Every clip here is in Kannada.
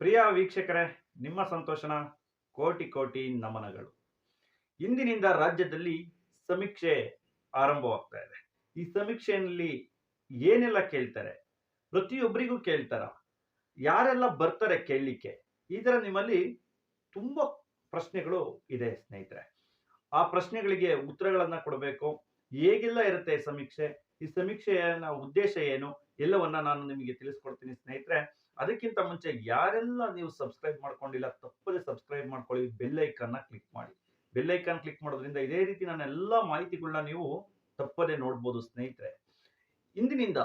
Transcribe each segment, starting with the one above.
ಪ್ರಿಯ ವೀಕ್ಷಕರೇ, ನಿಮ್ಮ ಸಂತೋಷನ ಕೋಟಿ ಕೋಟಿ ನಮನಗಳು. ಇಂದಿನಿಂದ ರಾಜ್ಯದಲ್ಲಿ ಸಮೀಕ್ಷೆ ಆರಂಭವಾಗ್ತಾ ಇದೆ. ಈ ಸಮೀಕ್ಷೆಯಲ್ಲಿ ಏನೆಲ್ಲ ಕೇಳ್ತಾರೆ? ಪ್ರತಿಯೊಬ್ಬರಿಗೂ ಕೇಳ್ತಾರ. ಯಾರೆಲ್ಲ ಬರ್ತಾರೆ ಕೇಳಲಿಕ್ಕೆ? ಈ ಥರ ನಿಮ್ಮಲ್ಲಿ ತುಂಬ ಪ್ರಶ್ನೆಗಳು ಇದೆ ಸ್ನೇಹಿತರೆ. ಆ ಪ್ರಶ್ನೆಗಳಿಗೆ ಉತ್ತರಗಳನ್ನು ಕೊಡಬೇಕು. ಹೇಗೆಲ್ಲ ಇರುತ್ತೆ ಸಮೀಕ್ಷೆ? ಈ ಸಮೀಕ್ಷೆಯ ಉದ್ದೇಶ ಏನು? ಎಲ್ಲವನ್ನ ನಾನು ನಿಮಗೆ ತಿಳಿಸ್ಕೊಡ್ತೀನಿ ಸ್ನೇಹಿತರೆ. ಅದಕ್ಕಿಂತ ಮುಂಚೆ ಯಾರೆಲ್ಲ ನೀವು ಸಬ್ಸ್ಕ್ರೈಬ್ ಮಾಡ್ಕೊಂಡಿಲ್ಲ, ತಪ್ಪದೆ ಸಬ್ಸ್ಕ್ರೈಬ್ ಮಾಡ್ಕೊಳ್ಳಿ ಬೆಲ್ ಐಕನ್ನ ಕ್ಲಿಕ್ ಮಾಡಿ. ಬೆಲ್ ಐಕಾನ್ ಕ್ಲಿಕ್ ಮಾಡೋದ್ರಿಂದ ಇದೇ ರೀತಿ ನನ್ನ ಎಲ್ಲ ಮಾಹಿತಿಗಳನ್ನ ನೀವು ತಪ್ಪದೆ ನೋಡ್ಬೋದು ಸ್ನೇಹಿತರೆ. ಇಂದಿನಿಂದ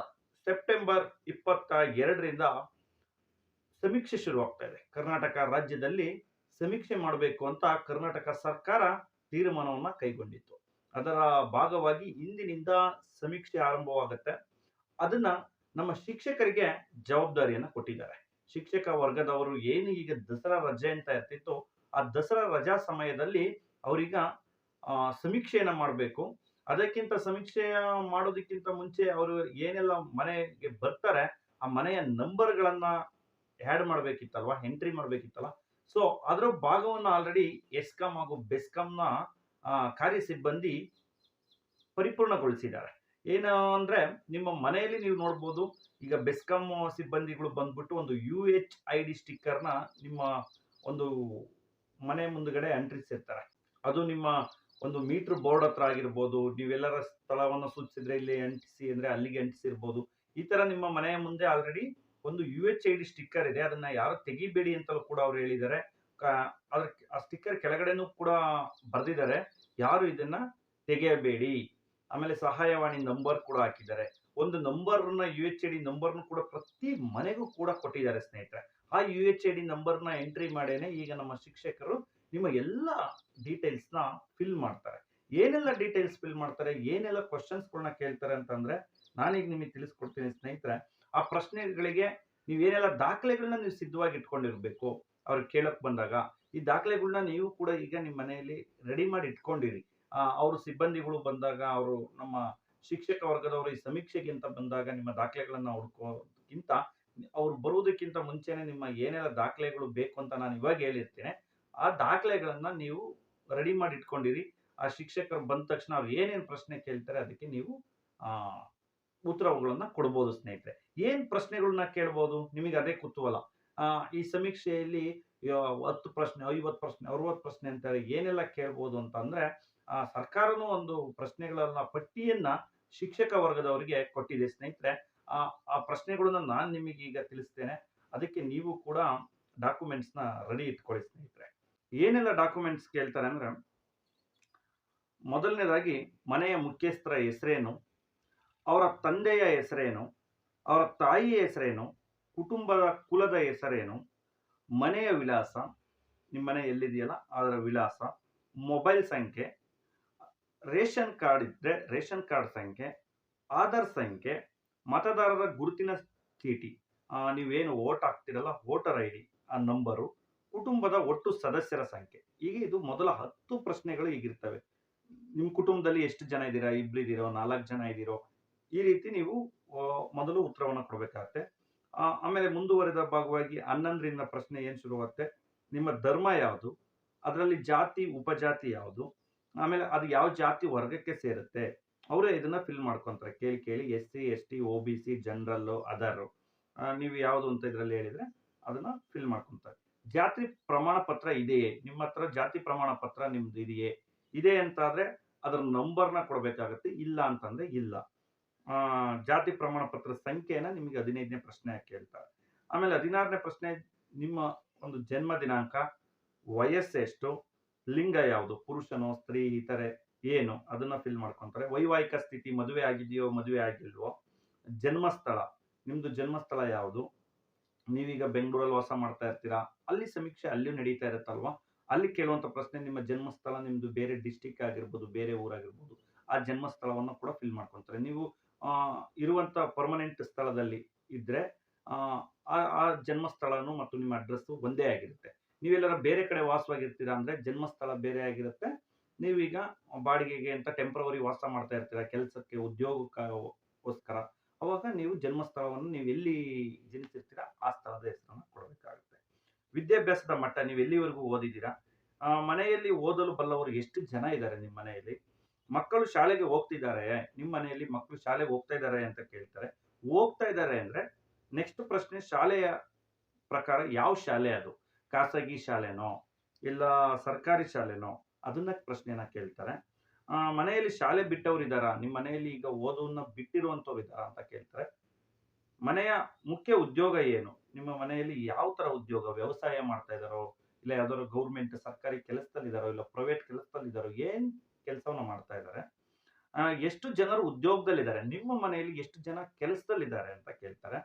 ಸೆಪ್ಟೆಂಬರ್ ಇಪ್ಪತ್ತ ಎರಡರಿಂದ ಸಮೀಕ್ಷೆ ಶುರುವಾಗ್ತಾ ಇದೆ. ಕರ್ನಾಟಕ ರಾಜ್ಯದಲ್ಲಿ ಸಮೀಕ್ಷೆ ಮಾಡಬೇಕು ಅಂತ ಕರ್ನಾಟಕ ಸರ್ಕಾರ ತೀರ್ಮಾನವನ್ನ ಕೈಗೊಂಡಿತ್ತು. ಅದರ ಭಾಗವಾಗಿ ಇಂದಿನಿಂದ ಸಮೀಕ್ಷೆ ಆರಂಭವಾಗುತ್ತೆ. ಅದನ್ನ ನಮ್ಮ ಶಿಕ್ಷಕರಿಗೆ ಜವಾಬ್ದಾರಿಯನ್ನು ಕೊಟ್ಟಿದ್ದಾರೆ. ಶಿಕ್ಷಕ ವರ್ಗದವರು ಏನು ಈಗ ದಸರಾ ರಜೆ ಅಂತ ಇರ್ತಿತ್ತು, ಆ ದಸರಾ ರಜಾ ಸಮಯದಲ್ಲಿ ಅವರೀಗ ಸಮೀಕ್ಷೆಯನ್ನು ಮಾಡಬೇಕು. ಅದಕ್ಕಿಂತ ಸಮೀಕ್ಷೆ ಮಾಡೋದಕ್ಕಿಂತ ಮುಂಚೆ ಅವರು ಏನೆಲ್ಲ ಮನೆಗೆ ಬರ್ತಾರೆ, ಆ ಮನೆಯ ನಂಬರ್ಗಳನ್ನು ಆ್ಯಡ್ ಮಾಡಬೇಕಿತ್ತಲ್ವ ಎಂಟ್ರಿ ಮಾಡಬೇಕಿತ್ತಲ್ಲ. ಸೊ ಅದರ ಭಾಗವನ್ನು ಆಲ್ರೆಡಿ ಎಸ್ಕಾಂ ಹಾಗೂ ಬೆಸ್ಕಾಂನ ಕಾರ್ಯ ಸಿಬ್ಬಂದಿ ಪರಿಪೂರ್ಣಗೊಳಿಸಿದ್ದಾರೆ. ಏನು ಅಂದರೆ ನಿಮ್ಮ ಮನೆಯಲ್ಲಿ ನೀವು ನೋಡ್ಬೋದು, ಈಗ ಬೆಸ್ಕಾಂ ಸಿಬ್ಬಂದಿಗಳು ಬಂದ್ಬಿಟ್ಟು ಒಂದು ಯು ಎಚ್ ಐ ಡಿ ಸ್ಟಿಕ್ಕರ್ನ ನಿಮ್ಮ ಒಂದು ಮನೆ ಮುಂದುಗಡೆ ಅಂಟಿಸಿರ್ತಾರೆ. ಅದು ನಿಮ್ಮ ಒಂದು ಮೀಟ್ರ್ ಬೋರ್ಡ್ ಹತ್ರ ಆಗಿರ್ಬೋದು, ನೀವೆಲ್ಲರ ಸ್ಥಳವನ್ನು ಸೂಚಿಸಿದ್ರೆ ಇಲ್ಲಿ ಅಂಟಿಸಿ ಅಂದರೆ ಅಲ್ಲಿಗೆ ಅಂಟಿಸಿರ್ಬೋದು. ಈ ಥರ ನಿಮ್ಮ ಮನೆಯ ಮುಂದೆ ಆಲ್ರೆಡಿ ಒಂದು U H I D sticker ಇದೆ. ಅದನ್ನು ಯಾರು ತೆಗಿಬೇಡಿ ಅಂತಲೂ ಕೂಡ ಅವ್ರು ಹೇಳಿದ್ದಾರೆ. ಅದ್ರ, ಆ ಸ್ಟಿಕ್ಕರ್ ಕೆಳಗಡೆನೂ ಕೂಡ ಬರೆದಿದ್ದಾರೆ. ಯಾರು ಇದನ್ನು ತೆಗೆಯಬೇಡಿ? ಆಮೇಲೆ ಸಹಾಯವಾಣಿ ನಂಬರ್ ಕೂಡ ಹಾಕಿದ್ದಾರೆ. ಒಂದು ನಂಬರ್ನ ಯು ಎಚ್ ಐ ಡಿ ನಂಬರ್ನು ಕೂಡ ಪ್ರತಿ ಮನೆಗೂ ಕೂಡ ಕೊಟ್ಟಿದ್ದಾರೆ ಸ್ನೇಹಿತರೆ. ಆ ಯು ಎಚ್ ಐ ಡಿ ನಂಬರ್ನ ಎಂಟ್ರಿ ಮಾಡೇನೆ ಈಗ ನಮ್ಮ ಶಿಕ್ಷಕರು ನಿಮ್ಮ ಎಲ್ಲ ಡೀಟೇಲ್ಸ್ನ ಫಿಲ್ ಮಾಡ್ತಾರೆ. ಏನೆಲ್ಲ ಡೀಟೇಲ್ಸ್ ಫಿಲ್ ಮಾಡ್ತಾರೆ? ಏನೆಲ್ಲ ಕ್ವಶನ್ಸ್ಗಳನ್ನ ಕೇಳ್ತಾರೆ ಅಂತಂದ್ರೆ ನಾನೀಗ ನಿಮಗೆ ತಿಳಿಸ್ಕೊಡ್ತೀನಿ ಸ್ನೇಹಿತರೆ. ಆ ಪ್ರಶ್ನೆಗಳಿಗೆ ನೀವೇನೆಲ್ಲ ದಾಖಲೆಗಳನ್ನ ನೀವು ಸಿದ್ಧವಾಗಿ ಇಟ್ಕೊಂಡಿರ್ಬೇಕು? ಅವ್ರು ಕೇಳಕ್ ಬಂದಾಗ ಈ ದಾಖಲೆಗಳನ್ನ ನೀವು ಕೂಡ ಈಗ ನಿಮ್ಮ ಮನೆಯಲ್ಲಿ ರೆಡಿ ಮಾಡಿ ಇಟ್ಕೊಂಡಿರಿ. ಅವರು ಸಿಬ್ಬಂದಿಗಳು ಬಂದಾಗ ಅವರು ನಮ್ಮ ಶಿಕ್ಷಕ ವರ್ಗದವರು ಈ ಸಮೀಕ್ಷೆಗಿಂತ ಬಂದಾಗ ನಿಮ್ಮ ದಾಖಲೆಗಳನ್ನು ಹುಡುಕೋಕ್ಕಿಂತ ಅವ್ರು ಬರುವುದಕ್ಕಿಂತ ಮುಂಚೆನೆ ನಿಮ್ಮ ಏನೆಲ್ಲ ದಾಖಲೆಗಳು ಬೇಕು ಅಂತ ನಾನು ಇವಾಗ ಹೇಳಿರ್ತೇನೆ. ಆ ದಾಖಲೆಗಳನ್ನು ನೀವು ರೆಡಿ ಮಾಡಿ ಇಟ್ಕೊಂಡಿರಿ ಆ ಶಿಕ್ಷಕರು ಬಂದ ತಕ್ಷಣ ಅವ್ರು ಏನೇನು ಪ್ರಶ್ನೆ ಕೇಳ್ತಾರೆ ಅದಕ್ಕೆ ನೀವು ಉತ್ತರಗಳನ್ನು ಕೊಡ್ಬೋದು ಸ್ನೇಹಿತರೆ. ಏನ್ ಪ್ರಶ್ನೆಗಳನ್ನ ಕೇಳ್ಬೋದು? ನಿಮಗೆ ಅದೇ ಕುತೂಹಲ. ಈ ಸಮೀಕ್ಷೆಯಲ್ಲಿ ಹತ್ತು ಪ್ರಶ್ನೆ, ಐವತ್ತು ಪ್ರಶ್ನೆ, ಅರವತ್ತು ಪ್ರಶ್ನೆ ಅಂತ ಏನೆಲ್ಲ ಕೇಳ್ಬೋದು ಅಂತಂದರೆ ಸರ್ಕಾರನೂ ಒಂದು ಪ್ರಶ್ನೆಗಳನ್ನ, ಪಟ್ಟಿಯನ್ನ ಶಿಕ್ಷಕ ವರ್ಗದವರಿಗೆ ಕೊಟ್ಟಿದೆ. ಸ್ನೇಹಿತರೆ, ಆ ಆ ಪ್ರಶ್ನೆಗಳನ್ನ ನಾನು ನಿಮಗೆ ಈಗ ತಿಳಿಸ್ತೇನೆ. ಅದಕ್ಕೆ ನೀವು ಕೂಡ ಡಾಕ್ಯುಮೆಂಟ್ಸ್ನ ರೆಡಿ ಇಟ್ಕೊಳ್ಳಿ ಸ್ನೇಹಿತರೆ. ಏನೆಲ್ಲ ಡಾಕ್ಯುಮೆಂಟ್ಸ್ ಕೇಳ್ತಾರೆ ಅಂದ್ರೆ, ಮೊದಲನೇದಾಗಿ ಮನೆಯ ಮುಖ್ಯಸ್ಥರ ಹೆಸರೇನು, ಅವರ ತಂದೆಯ ಹೆಸರೇನು, ಅವರ ತಾಯಿಯ ಹೆಸರೇನು, ಕುಟುಂಬದ ಕುಲದ ಹೆಸರೇನು, ಮನೆಯ ವಿಳಾಸ ನಿಮ್ಮ ಮನೆ ಎಲ್ಲಿದೆಯಲ್ಲ, ಅದರ ವಿಳಾಸ, ಮೊಬೈಲ್ ಸಂಖ್ಯೆ ರೇಷನ್ ಕಾರ್ಡ್ ಇದ್ದರೆ ರೇಷನ್ ಕಾರ್ಡ್ ಸಂಖ್ಯೆ, ಆಧಾರ್ ಸಂಖ್ಯೆ, ಮತದಾರರ ಗುರುತಿನ ಚೀಟಿ ನೀವೇನು ವೋಟ್ ಹಾಕ್ತಿರಲ್ಲ ವೋಟರ್ ಐ ಡಿ, ಆ ನಂಬರು, ಕುಟುಂಬದ ಒಟ್ಟು ಸದಸ್ಯರ ಸಂಖ್ಯೆ. ಈಗ ಇದು ಮೊದಲ ಹತ್ತು ಪ್ರಶ್ನೆಗಳು ಈಗಿರ್ತವೆ ನಿಮ್ಮ ಕುಟುಂಬದಲ್ಲಿ ಎಷ್ಟು ಜನ ಇದ್ದೀರಾ, ಇಬ್ರು ಇದ್ದೀರೋ, ನಾಲ್ಕು ಜನ ಇದ್ದೀರೋ, ಈ ರೀತಿ ನೀವು ಮೊದಲು ಉತ್ತರವನ್ನು ಕೊಡಬೇಕಾಗತ್ತೆ. ಆಮೇಲೆ ಮುಂದುವರೆದ ಭಾಗವಾಗಿ ಹನ್ನೊಂದರಿಂದ ಪ್ರಶ್ನೆ ಏನು ಶುರುವಾಗುತ್ತೆ? ನಿಮ್ಮ ಧರ್ಮ ಯಾವುದು? ಅದರಲ್ಲಿ ಜಾತಿ, ಉಪಜಾತಿ ಯಾವುದು? ಆಮೇಲೆ ಅದು ಯಾವ ಜಾತಿ ವರ್ಗಕ್ಕೆ ಸೇರುತ್ತೆ? ಅವರೇ ಇದನ್ನ ಫಿಲ್ ಮಾಡ್ಕೊಂತಾರೆ. ಕೇಳಿ ಕೇಳಿ, S C, S T O B, C ಜನರಲ್ಲು ಅದರು ನೀವು ಯಾವುದು ಅಂತ ಇದರಲ್ಲಿ ಹೇಳಿದ್ರೆ ಅದನ್ನ ಫಿಲ್ ಮಾಡ್ಕೊಂತಾರೆ. ಜಾತಿ ಪ್ರಮಾಣ ಪತ್ರ ಇದೆಯೇ? ನಿಮ್ಮ ಹತ್ರ ಜಾತಿ ಪ್ರಮಾಣ ಪತ್ರ ನಿಮ್ದು ಇದೆಯೇ? ಇದೆ ಅಂತಾದ್ರೆ ಅದರ ನಂಬರ್ನ ಕೊಡಬೇಕಾಗತ್ತೆ, ಇಲ್ಲ ಅಂತಂದ್ರೆ ಇಲ್ಲ. ಜಾತಿ ಪ್ರಮಾಣ ಪತ್ರ ಸಂಖ್ಯೆನ ನಿಮಗೆ ಹದಿನೈದನೇ ಪ್ರಶ್ನೆ ಕೇಳ್ತಾರೆ ಆಮೇಲೆ ಹದಿನಾರನೇ ಪ್ರಶ್ನೆ, ನಿಮ್ಮ ಒಂದು ಜನ್ಮ ದಿನಾಂಕ ವಯಸ್ಸೆಷ್ಟು ಲಿಂಗ ಯಾವುದು? ಪುರುಷನೋ ಸ್ತ್ರೀ ಇತರೆ ಏನು? ಅದನ್ನ ಫಿಲ್ ಮಾಡ್ಕೊಂತಾರೆ. ವೈವಾಹಿಕ ಸ್ಥಿತಿ ಮದುವೆ ಆಗಿದೆಯೋ, ಮದುವೆ ಆಗಿಲ್ವೋ? ಜನ್ಮಸ್ಥಳ. ನಿಮ್ದು ಜನ್ಮಸ್ಥಳ ಯಾವುದು? ನೀವೀಗ ಬೆಂಗಳೂರಲ್ಲಿ ವಾಸ ಮಾಡ್ತಾ ಇರ್ತೀರಾ? ಅಲ್ಲಿ ಸಮೀಕ್ಷೆ ಅಲ್ಲಿಯೂ ನಡೀತಾ ಇರುತ್ತಲ್ವಾ? ಅಲ್ಲಿ ಕೇಳುವಂತ ಪ್ರಶ್ನೆ, ನಿಮ್ಮ ಜನ್ಮಸ್ಥಳ ನಿಮ್ದು ಬೇರೆ ಡಿಸ್ಟಿಕ್ ಆಗಿರ್ಬೋದು, ಬೇರೆ ಊರಾಗಿರ್ಬೋದು, ಆ ಜನ್ಮಸ್ಥಳವನ್ನು ಕೂಡ ಫಿಲ್ ಮಾಡ್ಕೊಂತಾರೆ. ನೀವು ಇರುವಂತ ಪರ್ಮನೆಂಟ್ ಸ್ಥಳದಲ್ಲಿ ಇದ್ರೆ, ಆ ಜನ್ಮಸ್ಥಳನು ಮತ್ತು ನಿಮ್ಮ ಅಡ್ರೆಸ್ಸು ಒಂದೇ ಆಗಿರುತ್ತೆ. ನೀವೆಲ್ಲರ ಬೇರೆ ಕಡೆ ವಾಸವಾಗಿರ್ತೀರಾ ಅಂದ್ರೆ ಜನ್ಮಸ್ಥಳ ಬೇರೆ ಆಗಿರುತ್ತೆ. ನೀವೀಗ ಬಾಡಿಗೆಗೆ ಅಂತ ಟೆಂಪ್ರವರಿ ವಾಸ ಮಾಡ್ತಾ ಇರ್ತೀರಾ, ಕೆಲಸಕ್ಕೆ, ಉದ್ಯೋಗಕ್ಕೋಸ್ಕರ, ಅವಾಗ ನೀವು ಜನ್ಮಸ್ಥಳವನ್ನು ನೀವು ಎಲ್ಲಿ ಜನಿಸಿರ್ತೀರಾ ಆ ಸ್ಥಳದ ಹೆಸರನ್ನು ಕೊಡಬೇಕಾಗುತ್ತೆ. ವಿದ್ಯಾಭ್ಯಾಸದ ಮಟ್ಟ, ನೀವು ಎಲ್ಲಿವರೆಗೂ ಓದಿದ್ದೀರಾ? ಮನೆಯಲ್ಲಿ ಓದಲು ಬಲ್ಲವರು ಎಷ್ಟು ಜನ ಇದ್ದಾರೆ ನಿಮ್ಮ ಮನೆಯಲ್ಲಿ? ಮಕ್ಕಳು ಶಾಲೆಗೆ ಹೋಗ್ತಿದ್ದಾರೆ, ನಿಮ್ಮ ಮನೆಯಲ್ಲಿ ಮಕ್ಕಳು ಶಾಲೆಗೆ ಹೋಗ್ತಾ ಇದ್ದಾರೆ ಅಂತ ಕೇಳ್ತಾರೆ. ಹೋಗ್ತಾ ಇದ್ದಾರೆ ಅಂದ್ರೆ ನೆಕ್ಸ್ಟ್ ಪ್ರಶ್ನೆ, ಶಾಲೆಯ ಪ್ರಕಾರ ಯಾವ ಶಾಲೆ ಅದು? ಖಾಸಗಿ ಶಾಲೆನೋ ಇಲ್ಲ ಸರ್ಕಾರಿ ಶಾಲೆನೋ ಅದನ್ನ ಪ್ರಶ್ನೆನ ಕೇಳ್ತಾರೆ. ಮನೆಯಲ್ಲಿ ಶಾಲೆ ಬಿಟ್ಟವ್ರು ಇದ್ದಾರಾ? ನಿಮ್ಮ ಮನೆಯಲ್ಲಿ ಈಗ ಓದೋದನ್ನ ಬಿಟ್ಟಿರುವಂತವ್ರು ಇದ್ದಾರಾ ಅಂತ ಕೇಳ್ತಾರೆ. ಮನೆಯ ಮುಖ್ಯ ಉದ್ಯೋಗ ಏನು? ನಿಮ್ಮ ಮನೆಯಲ್ಲಿ ಯಾವ ತರ ಉದ್ಯೋಗ, ವ್ಯವಸಾಯ ಮಾಡ್ತಾ ಇದ್ದಾರೋ? ಇಲ್ಲ ಯಾವ್ದಾದ್ರು ಗೌರ್ಮೆಂಟ್ ಸರ್ಕಾರಿ ಕೆಲಸದಲ್ಲಿ ಇದ್ದಾರೋ? ಇಲ್ಲ ಪ್ರೈವೇಟ್ ಕೆಲಸದಲ್ಲಿ ಇದ್ದಾರೋ? ಏನ್ ಕೆಲಸವನ್ನ ಮಾಡ್ತಾ ಇದ್ದಾರೆ? ಎಷ್ಟು ಜನರು ಉದ್ಯೋಗದಲ್ಲಿದ್ದಾರೆ? ನಿಮ್ಮ ಮನೆಯಲ್ಲಿ ಎಷ್ಟು ಜನ ಕೆಲಸದಲ್ಲಿದ್ದಾರೆ ಅಂತ ಕೇಳ್ತಾರೆ.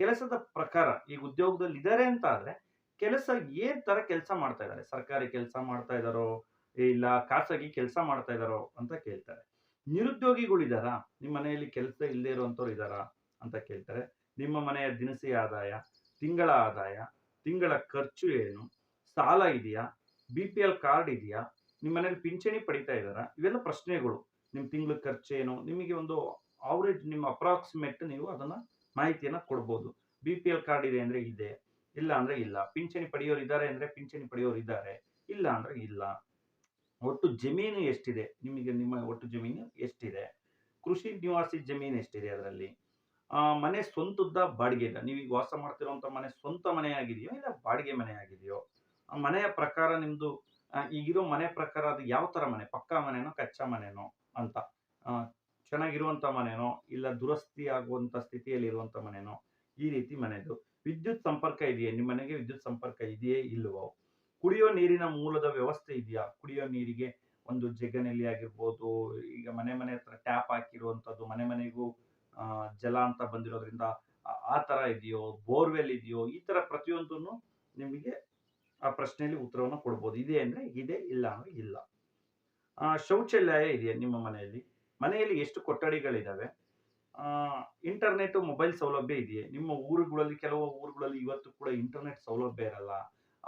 ಕೆಲಸದ ಪ್ರಕಾರ ಈಗ ಉದ್ಯೋಗದಲ್ಲಿ ಇದ್ದಾರೆ ಅಂತ ಆದ್ರೆ ಕೆಲಸ ಏನ್ ತರ ಕೆಲಸ ಮಾಡ್ತಾ ಇದ್ದಾರೆ? ಸರ್ಕಾರಿ ಕೆಲಸ ಮಾಡ್ತಾ ಇದ್ದಾರೋ? ಇಲ್ಲ, ಖಾಸಗಿ ಕೆಲಸ ಮಾಡ್ತಾ ಇದ್ದಾರೋ ಅಂತ ಕೇಳ್ತಾರೆ. ನಿರುದ್ಯೋಗಿಗಳು ಇದ್ದಾರಾ? ನಿಮ್ಮ ಮನೆಯಲ್ಲಿ ಕೆಲಸ ಇಲ್ಲದೆ ಇರುವಂತವ್ರು ಇದ್ದಾರಾ? ಅಂತ ಕೇಳ್ತಾರೆ. ನಿಮ್ಮ ಮನೆಯ ದಿನಸಿ ಆದಾಯ, ತಿಂಗಳ ಆದಾಯ, ತಿಂಗಳ ಖರ್ಚು ಏನು? ಸಾಲ ಇದೆಯಾ? ಬಿ ಪಿ ಎಲ್ ಕಾರ್ಡ್ ಇದೆಯಾ? ನಿಮ್ಮ ಮನೇಲಿ ಪಿಂಚಣಿ ಪಡಿತಾ ಇದ್ದಾರಾ? ಇವೆಲ್ಲ ಪ್ರಶ್ನೆಗಳು. ನಿಮ್ಮ ತಿಂಗಳ ಖರ್ಚು ಏನು? ನಿಮಗೆ ಒಂದು ಅವರೇಜ್ ನಿಮ್ಮ ಅಪ್ರಾಕ್ಸಿಮೇಟ್ ನೀವು ಅದನ್ನ ಮಾಹಿತಿಯನ್ನ ಕೊಡ್ಬೋದು. ಬಿ ಪಿ ಎಲ್ ಕಾರ್ಡ್ ಇದೆ ಅಂದ್ರೆ ಇದೆ. ಇಲ್ಲ ಅಂದ್ರೆ ಇಲ್ಲ. ಪಿಂಚಣಿ ಪಡೆಯೋರು ಇದ್ದಾರೆ ಅಂದ್ರೆ ಪಿಂಚಣಿ ಪಡೆಯೋರು ಇದ್ದಾರೆ. ಇಲ್ಲ ಅಂದ್ರೆ ಇಲ್ಲ. ಒಟ್ಟು ಜಮೀನು ಎಷ್ಟಿದೆ? ನಿಮಗೆ ನಿಮ್ಮ ಒಟ್ಟು ಜಮೀನು ಎಷ್ಟಿದೆ? ಕೃಷಿ ನಿವಾಸಿ ಜಮೀನು ಎಷ್ಟಿದೆ ಅದರಲ್ಲಿ? ಮನೆ ಸ್ವಂತದ್ದ ಬಾಡಿಗೆದ ನೀವೀಗ ವಾಸ ಮಾಡ್ತಿರುವಂತ ಮನೆ ಸ್ವಂತ ಮನೆ ಆಗಿದೆಯೋ ಇಲ್ಲ ಬಾಡಿಗೆ ಮನೆ ಆಗಿದೆಯೋ ಮನೆಯ ಪ್ರಕಾರ ನಿಮ್ಮದು ಈಗಿರೋ ಮನೆ ಪ್ರಕಾರ ಅದು ಯಾವ ತರ ಮನೆ? ಪಕ್ಕಾ ಮನೆನೋ, ಕಚ್ಚಾ ಮನೆನೋ ಅಂತ. ಚೆನ್ನಾಗಿರುವಂಥ ಮನೆನೋ, ಇಲ್ಲ ದುರಸ್ತಿ ಆಗುವಂತ ಸ್ಥಿತಿಯಲ್ಲಿ ಇರುವಂತ ಮನೆನೋ ಈ ರೀತಿ ಮನೆದು. ವಿದ್ಯುತ್ ಸಂಪರ್ಕ ಇದೆಯೇ? ನಿಮ್ಮ ಮನೆಗೆ ವಿದ್ಯುತ್ ಸಂಪರ್ಕ ಇದೆಯೇ ಇಲ್ಲವೋ? ಕುಡಿಯೋ ನೀರಿನ ಮೂಲದ ವ್ಯವಸ್ಥೆ ಇದೆಯಾ? ಕುಡಿಯೋ ನೀರಿಗೆ ಒಂದು ಜಗನಲ್ಲಿ ಆಗಿರ್ಬೋದು, ಈಗ ಮನೆ ಮನೆ ಹತ್ರ ಟ್ಯಾಪ್ ಹಾಕಿರುವಂಥದ್ದು, ಮನೆ ಮನೆಗೂ ಜಲ ಅಂತ ಬಂದಿರೋದ್ರಿಂದ ಆ- ತರ ಇದೆಯೋ? ಬೋರ್ವೆಲ್ ಇದೆಯೋ? ಈ ತರ ಪ್ರತಿಯೊಂದನ್ನು ನಿಮಗೆ ಆ ಪ್ರಶ್ನೆಯಲ್ಲಿ ಉತ್ತರವನ್ನು ಕೊಡ್ಬೋದು. ಇದೆ ಅಂದ್ರೆ ಇದೆ, ಇಲ್ಲ ಅಂದ್ರೆ ಇಲ್ಲ. ಶೌಚಾಲಯ ಇದೆಯಾ ನಿಮ್ಮ ಮನೆಯಲ್ಲಿ? ಮನೆಯಲ್ಲಿ ಎಷ್ಟು ಕೊಠಡಿಗಳಿದಾವೆ? ಇಂಟರ್ನೆಟ್ ಮೊಬೈಲ್ ಸೌಲಭ್ಯ ಇದೆಯೇ? ನಿಮ್ಮ ಊರುಗಳಲ್ಲಿ, ಕೆಲವು ಊರುಗಳಲ್ಲಿ ಇವತ್ತು ಕೂಡ ಇಂಟರ್ನೆಟ್ ಸೌಲಭ್ಯ ಇರಲ್ಲ.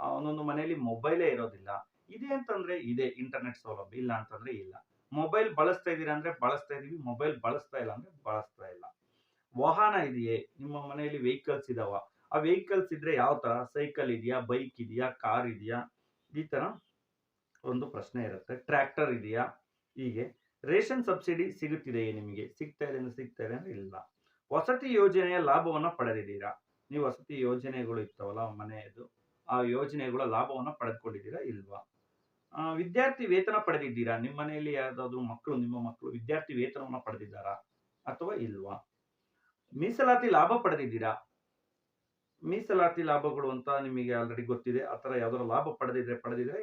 ಒಂದೊಂದು ಮನೆಯಲ್ಲಿ ಮೊಬೈಲೇ ಇರೋದಿಲ್ಲ. ಇದೆ ಅಂತಂದ್ರೆ ಇದೆ ಇಂಟರ್ನೆಟ್ ಸೌಲಭ್ಯ ಇಲ್ಲ ಅಂತಂದ್ರೆ ಇಲ್ಲ. ಮೊಬೈಲ್ ಬಳಸ್ತಾ ಇದ್ದೀರಾ ಅಂದ್ರೆ ಬಳಸ್ತಾ ಇದೀವಿ ಮೊಬೈಲ್ ಬಳಸ್ತಾ ಇಲ್ಲ ಅಂದ್ರೆ ಬಳಸ್ತಾ ಇಲ್ಲ. ವಾಹನ ಇದೆಯೇ? ನಿಮ್ಮ ಮನೆಯಲ್ಲಿ ವೆಹಿಕಲ್ಸ್ ಇದಾವ. ಆ ವೆಹಿಕಲ್ಸ್ ಇದ್ರೆ ಯಾವ ತರ? ಸೈಕಲ್ ಇದೆಯಾ ಬೈಕ್ ಇದೆಯಾ ಕಾರ್ ಇದೆಯಾ? ಈ ತರ ಒಂದು ಪ್ರಶ್ನೆ ಇರುತ್ತೆ. ಟ್ರ್ಯಾಕ್ಟರ್ ಇದೆಯಾ? ಹೀಗೆ. ರೇಷನ್ ಸಬ್ಸಿಡಿ ಸಿಗುತ್ತಿದೆಯೇ ನಿಮಗೆ? ಸಿಗ್ತಾ ಇದೆ ಅಂದ್ರೆ ಸಿಗ್ತಾ ಇದೆ ಅಂದ್ರೆ ಇಲ್ಲ. ವಸತಿ ಯೋಜನೆಯ ಲಾಭವನ್ನು ಪಡೆದಿದ್ದೀರಾ? ನೀವು ವಸತಿ ಯೋಜನೆಗಳು ಇರ್ತಾವಲ್ಲ ಮನೆಯದು, ಆ ಯೋಜನೆಗಳ ಲಾಭವನ್ನು ಪಡೆದುಕೊಂಡಿದ್ದೀರಾ ಇಲ್ವಾ? ವಿದ್ಯಾರ್ಥಿ ವೇತನ ಪಡೆದಿದ್ದೀರಾ? ನಿಮ್ಮ ಮನೆಯಲ್ಲಿ ಯಾವ್ದಾದ್ರು ಮಕ್ಕಳು, ನಿಮ್ಮ ಮಕ್ಕಳು ವಿದ್ಯಾರ್ಥಿ ವೇತನವನ್ನು ಪಡೆದಿದ್ದಾರಾ ಅಥವಾ ಇಲ್ವಾ? ಮೀಸಲಾತಿ ಲಾಭ ಪಡೆದಿದ್ದೀರಾ? ಮೀಸಲಾತಿ ಲಾಭಗಳು ಅಂತ ನಿಮಗೆ ಆಲ್ರೆಡಿ ಗೊತ್ತಿದೆ. ಆ ಥರ ಯಾವ್ದಾದ್ರು ಲಾಭ ಪಡೆದಿದ್ರೆ ಪಡೆದಿದ್ರೆ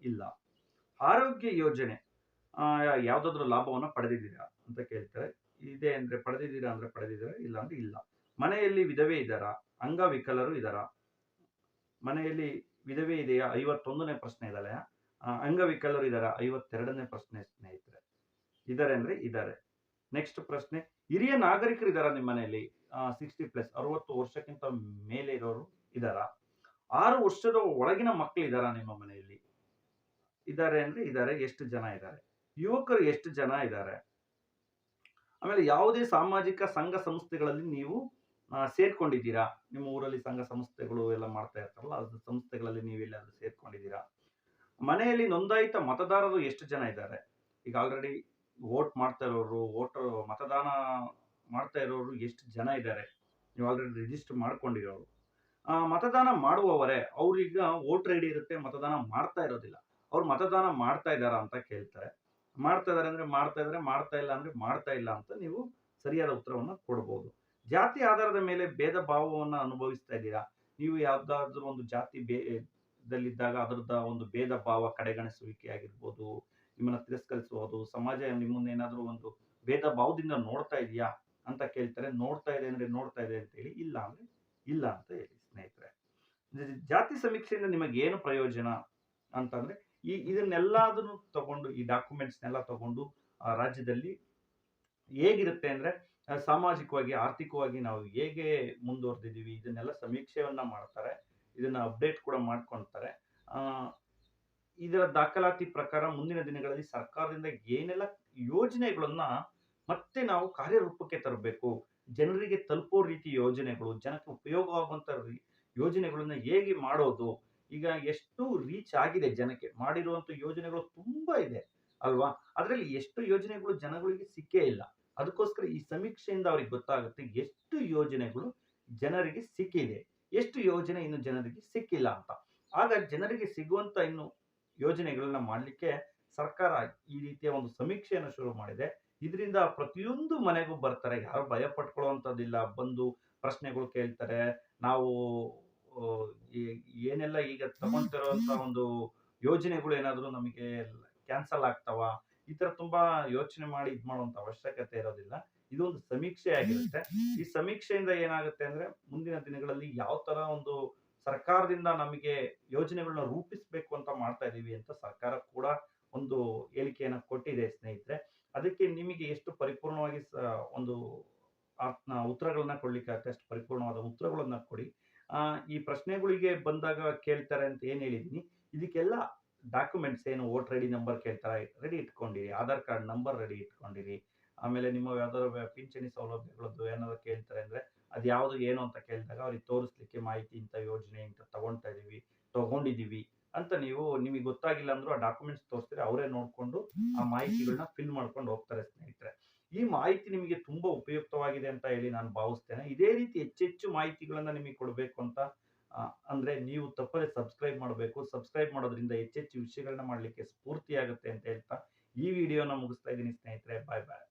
ಇಲ್ಲ. ಆರೋಗ್ಯ ಯೋಜನೆ. ಯಾವ್ದಾದ್ರು ಲಾಭವನ್ನ ಪಡೆದಿದ್ದೀರಾ ಅಂತ ಕೇಳ್ತಾರೆ. ಇದೆ ಅಂದ್ರೆ ಪಡೆದಿದ್ದೀರಾ ಅಂದ್ರೆ ಪಡೆದಿದ್ದೀರಾ, ಇಲ್ಲ ಅಂದ್ರೆ ಇಲ್ಲ. ಮನೆಯಲ್ಲಿ ವಿಧವೆ ಇದ್ದಾರಾ? ಅಂಗವಿಕಲರು ಇದ್ದಾರಾ? ಮನೆಯಲ್ಲಿ ವಿಧವೆ ಇದೆಯಾ? ಐವತ್ತೊಂದನೇ ಪ್ರಶ್ನೆ ಇದ್ದಾಳೆ. ಅಂಗವಿಕಲರು ಇದ್ದಾರಾ? ಐವತ್ತೆರಡನೇ ಪ್ರಶ್ನೆ ಸ್ನೇಹಿತರೆ. ಇದ್ದಾರೆ ಅಂದ್ರೆ ಇದ್ದಾರೆ ನೆಕ್ಸ್ಟ್ ಪ್ರಶ್ನೆ, ಹಿರಿಯ ನಾಗರಿಕರು ಇದ್ದಾರಾ ನಿಮ್ಮ ಮನೆಯಲ್ಲಿ? ಸಿಕ್ಸ್ಟಿ ಪ್ಲಸ್ ಅರವತ್ತು ವರ್ಷಕ್ಕಿಂತ ಮೇಲೆ ಇರೋರು ಇದ್ದಾರಾ? ಆರು ವರ್ಷದ ಒಳಗಿನ ಮಕ್ಕಳು ಇದ್ದಾರಾ ನಿಮ್ಮ ಮನೆಯಲ್ಲಿ? ಇದ್ದಾರೆ ಅಂದ್ರೆ ಇದ್ದಾರೆ ಎಷ್ಟು ಜನ ಇದ್ದಾರೆ ಯುವಕರು ಎಷ್ಟು ಜನ ಇದ್ದಾರೆ? ಆಮೇಲೆ ಯಾವುದೇ ಸಾಮಾಜಿಕ ಸಂಘ ಸಂಸ್ಥೆಗಳಲ್ಲಿ ನೀವು ಸೇರ್ಕೊಂಡಿದ್ದೀರಾ? ನಿಮ್ಮ ಊರಲ್ಲಿ ಸಂಘ ಸಂಸ್ಥೆಗಳು ಎಲ್ಲ ಮಾಡ್ತಾ ಇರ್ತಾರಲ್ಲ, ಅದು ಸಂಸ್ಥೆಗಳಲ್ಲಿ ನೀವೆಲ್ಲಾದ್ರೂ ಸೇರ್ಕೊಂಡಿದ್ದೀರಾ? ಮನೆಯಲ್ಲಿ ನೋಂದಾಯಿತ ಮತದಾರರು ಎಷ್ಟು ಜನ ಇದ್ದಾರೆ? ಈಗ ಆಲ್ರೆಡಿ ವೋಟ್ ಮಾಡ್ತಾ ಇರೋರು ವೋಟರ್ ಮತದಾನ ಮಾಡ್ತಾ ಇರೋರು ಎಷ್ಟು ಜನ ಇದ್ದಾರೆ? ನೀವು ಆಲ್ರೆಡಿ ರಿಜಿಸ್ಟರ್ ಮಾಡ್ಕೊಂಡಿರೋರು. ಮತದಾನ ಮಾಡುವವರೇ, ಅವ್ರೀಗ ವೋಟರ್ ಐ ಇರುತ್ತೆ, ಮತದಾನ ಮಾಡ್ತಾ ಇರೋದಿಲ್ಲ. ಅವ್ರು ಮತದಾನ ಮಾಡ್ತಾ ಇದ್ದಾರಾ ಅಂತ ಕೇಳ್ತಾರೆ. ಮಾಡ್ತಾ ಇದ್ದಾರೆ ಅಂದ್ರೆ ಮಾಡ್ತಾ ಇದ್ದಾರೆ ಮಾಡ್ತಾ ಇಲ್ಲ ಅಂದ್ರೆ ಮಾಡ್ತಾ ಇಲ್ಲ ಅಂತ ನೀವು ಸರಿಯಾದ ಉತ್ತರವನ್ನು ಕೊಡ್ಬೋದು. ಜಾತಿ ಆಧಾರದ ಮೇಲೆ ಭೇದ ಭಾವವನ್ನು ಅನುಭವಿಸ್ತಾ ಇದ್ದೀರಾ? ನೀವು ಯಾವುದಾದ್ರೂ ಒಂದು ಜಾತಿ ಬೇದಲ್ಲಿದ್ದಾಗ ಅದರದ ಒಂದು ಭೇದ ಭಾವ ಕಡೆಗಣಿಸುವಿಕೆ ಆಗಿರ್ಬೋದು ನಿಮ್ಮನ್ನು ತಿರಸ್ಕರಿಸುವುದು, ಸಮಾಜ ನಿಮ್ಮನ್ನ ಏನಾದರೂ ಒಂದು ಭೇದ ಭಾವದಿಂದ ನೋಡ್ತಾ ಇದೆಯಾ ಅಂತ ಕೇಳ್ತಾರೆ, ನೋಡ್ತಾ ಇದೆ ಅಂದ್ರೆ ನೋಡ್ತಾ ಇದೆ ಅಂತ ಹೇಳಿ ಇಲ್ಲ ಅಂದ್ರೆ ಇಲ್ಲ ಅಂತ ಹೇಳಿ ಸ್ನೇಹಿತರೆ. ಜಾತಿ ಸಮೀಕ್ಷೆಯಿಂದ ನಿಮಗೆ ಏನು ಪ್ರಯೋಜನ ಅಂತಂದ್ರೆ ಈ ಇದನ್ನೆಲ್ಲದನ್ನು ತಗೊಂಡು, ಈ ಡಾಕ್ಯುಮೆಂಟ್ಸ್ನೆಲ್ಲ ತಗೊಂಡು, ಆ ರಾಜ್ಯದಲ್ಲಿ ಹೇಗಿರುತ್ತೆ ಅಂದ್ರೆ ಸಾಮಾಜಿಕವಾಗಿ, ಆರ್ಥಿಕವಾಗಿ ನಾವು ಹೇಗೆ ಮುಂದುವರೆದಿದ್ದೀವಿ, ಇದನ್ನೆಲ್ಲ ಸಮೀಕ್ಷೆಯನ್ನ ಮಾಡ್ತಾರೆ, ಇದನ್ನ ಅಪ್ಡೇಟ್ ಕೂಡ ಮಾಡ್ಕೊಳ್ತಾರೆ ಇದರ ದಾಖಲಾತಿ ಪ್ರಕಾರ ಮುಂದಿನ ದಿನಗಳಲ್ಲಿ ಸರ್ಕಾರದಿಂದ ಏನೆಲ್ಲ ಯೋಜನೆಗಳನ್ನ ಮತ್ತೆ ನಾವು ಕಾರ್ಯರೂಪಕ್ಕೆ ತರಬೇಕು, ಜನರಿಗೆ ತಲುಪೋ ರೀತಿ ಯೋಜನೆಗಳು, ಜನಕ್ಕೆ ಉಪಯೋಗ ಆಗುವಂತ ರೀ- ಯೋಜನೆಗಳನ್ನ ಹೇಗೆ ಮಾಡೋದು ಈಗ ಎಷ್ಟು ರೀಚ್ ಆಗಿದೆ ಜನಕ್ಕೆ ಮಾಡಿರುವಂತ ಯೋಜನೆಗಳು ತುಂಬಾ ಇದೆ ಅಲ್ವಾ? ಅದರಲ್ಲಿ ಎಷ್ಟು ಯೋಜನೆಗಳು ಜನಗಳಿಗೆ ಸಿಕ್ಕೇ ಇಲ್ಲ. ಅದಕ್ಕೋಸ್ಕರ ಈ ಸಮೀಕ್ಷೆಯಿಂದ ಅವ್ರಿಗೆ ಗೊತ್ತಾಗುತ್ತೆ ಎಷ್ಟು ಯೋಜನೆಗಳು ಜನರಿಗೆ ಸಿಕ್ಕಿದೆ. ಎಷ್ಟು ಯೋಜನೆ ಇನ್ನು ಜನರಿಗೆ ಸಿಕ್ಕಿಲ್ಲ ಅಂತ. ಆಗ ಜನರಿಗೆ ಸಿಗುವಂತ ಇನ್ನು ಯೋಜನೆಗಳನ್ನ ಮಾಡಲಿಕ್ಕೆ ಸರ್ಕಾರ ಈ ರೀತಿಯ ಒಂದು ಸಮೀಕ್ಷೆಯನ್ನು ಶುರು ಮಾಡಿದೆ. ಇದರಿಂದ ಪ್ರತಿಯೊಂದು ಮನೆಗೂ ಬರ್ತಾರೆ. ಯಾರು ಭಯ ಪಟ್ಕೊಳ್ಳುವಂಥದ್ದಿಲ್ಲ ಬಂದು ಪ್ರಶ್ನೆಗಳು ಕೇಳ್ತಾರೆ. ನಾವು ಏನೆಲ್ಲ ಈಗ ತಗೊಂತಿರುವಂತ ಒಂದು ಯೋಜನೆಗಳು ಏನಾದರೂ ನಮಗೆ ಕ್ಯಾನ್ಸಲ್ ಆಗ್ತಾವ? ಈ ತರ ತುಂಬಾ ಯೋಚನೆ ಮಾಡಿ ಇದು ಮಾಡುವಂತ ಅವಶ್ಯಕತೆ ಇರೋದಿಲ್ಲ. ಇದೊಂದು ಸಮೀಕ್ಷೆ ಆಗಿರುತ್ತೆ. ಈ ಸಮೀಕ್ಷೆಯಿಂದ ಏನಾಗುತ್ತೆ ಅಂದ್ರೆ ಮುಂದಿನ ದಿನಗಳಲ್ಲಿ ಯಾವ ತರ ಒಂದು ಸರ್ಕಾರದಿಂದ ನಮಗೆ ಯೋಜನೆಗಳನ್ನ ರೂಪಿಸಬೇಕು ಅಂತ ಮಾಡ್ತಾ ಇದೀವಿ ಅಂತ ಸರ್ಕಾರ ಕೂಡ ಒಂದು ಹೇಳಿಕೆಯನ್ನ ಕೊಟ್ಟಿದೆ ಸ್ನೇಹಿತರೆ. ಅದಕ್ಕೆ ನಿಮಗೆ ಎಷ್ಟು ಪರಿಪೂರ್ಣವಾಗಿ ಒಂದು ಉತ್ತರಗಳನ್ನ ಕೊಡ್ಲಿಕ್ಕೆ ಅಷ್ಟು ಪರಿಪೂರ್ಣವಾದ ಉತ್ತರಗಳನ್ನ ಕೊಡಿ. ಈ ಪ್ರಶ್ನೆಗಳಿಗೆ ಬಂದಾಗ ಕೇಳ್ತಾರೆ ಅಂತ ಏನು ಹೇಳಿದೀನಿ? ಇದಕ್ಕೆಲ್ಲ ಡಾಕ್ಯುಮೆಂಟ್ಸ್ ಏನು ವೋಟ್ ಐ ಡಿ ನಂಬರ್ ಕೇಳ್ತಾರೆ ರೆಡಿ ಇಟ್ಕೊಂಡಿರಿ ಆಧಾರ್ ಕಾರ್ಡ್ ನಂಬರ್ ರೆಡಿ ಇಟ್ಕೊಂಡಿರಿ, ಆಮೇಲೆ ನಿಮ್ಮ ಯಾವ್ದಾದ್ರು ಪಿಂಚಣಿ ಸೌಲಭ್ಯಗಳದ್ದು ಏನಾದ್ರು ಕೇಳ್ತಾರೆ ಅಂದ್ರೆ ಅದು ಯಾವುದು ಏನು ಅಂತ ಕೇಳಿದಾಗ ಅವ್ರಿಗೆ ತೋರಿಸ್ಲಿಕ್ಕೆ ಮಾಹಿತಿ ಇಂಥ ಯೋಜನೆ ಇಂಥ ತಗೊಂತಾ ಇದೀವಿ, ತಗೊಂಡಿದೀವಿ ಅಂತ ನೀವು ನಿಮಗೆ ಗೊತ್ತಾಗಿಲ್ಲ ಅಂದ್ರೂ ಆ ಡಾಕ್ಯುಮೆಂಟ್ಸ್ ತೋರಿಸಿದ್ರೆ ಅವರೇ ನೋಡ್ಕೊಂಡು ಆ ಮಾಹಿತಿಗಳನ್ನ ಫಿಲ್ ಮಾಡ್ಕೊಂಡು ಹೋಗ್ತಾರೆ ಸ್ನೇಹಿತರೆ. ಈ ಮಾಹಿತಿ ನಿಮಗೆ ತುಂಬಾ ಉಪಯುಕ್ತವಾಗಿದೆ ಅಂತ ಹೇಳಿ ನಾನು ಭಾವಿಸ್ತೇನೆ. ಇದೇ ರೀತಿ ಹೆಚ್ಚೆಚ್ಚು ಮಾಹಿತಿಗಳನ್ನ ನಿಮಗೆ ಕೊಡಬೇಕು ಅಂತ ಅಂದ್ರೆ ನೀವು ತಪ್ಪದೆ ಸಬ್ಸ್ಕ್ರೈಬ್ ಮಾಡಬೇಕು. ಸಬ್ಸ್ಕ್ರೈಬ್ ಮಾಡೋದ್ರಿಂದ ಹೆಚ್ಚೆಚ್ಚು ವಿಷಯಗಳನ್ನ ಮಾಡಲಿಕ್ಕೆ ಸ್ಫೂರ್ತಿಯಾಗುತ್ತೆ ಅಂತ ಹೇಳ್ತಾ ಈ ವಿಡಿಯೋನ ಮುಗಿಸ್ತಾ ಇದ್ದೀನಿ ಸ್ನೇಹಿತರೆ. ಬಾಯ್ ಬಾಯ್